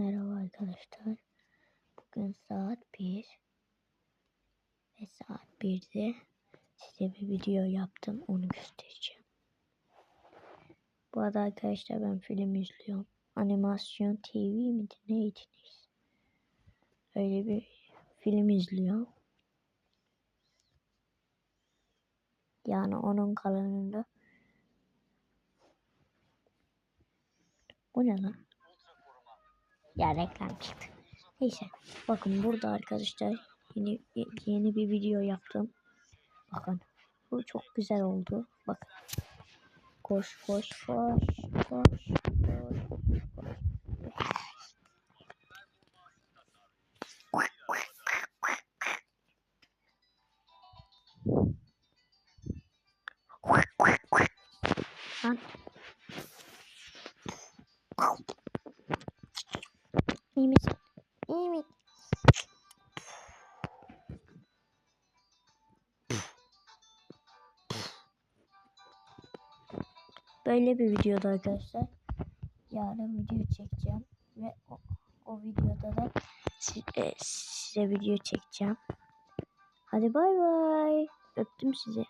Merhaba arkadaşlar. Bugün saat 1 ve saat 1'de size bir video yaptım. Onu göstereceğim. Bu arada arkadaşlar ben film izliyorum. Animasyon TV miydi neydi neyse. Öyle bir film izliyorum. Yani onun kalanında. Bu ne lan? Ya reklam çıktı. Neyse. Bakın burada arkadaşlar yeni yeni bir video yaptım. Bakın. Bu çok güzel oldu. Bakın. Koş koş koş koş koş. koş. İyi misin? İyi mi? Böyle bir videoda arkadaşlar. Yarın video çekeceğim. Ve o, o videoda da si- e, size video çekeceğim. Hadi bay bay. Öptüm sizi.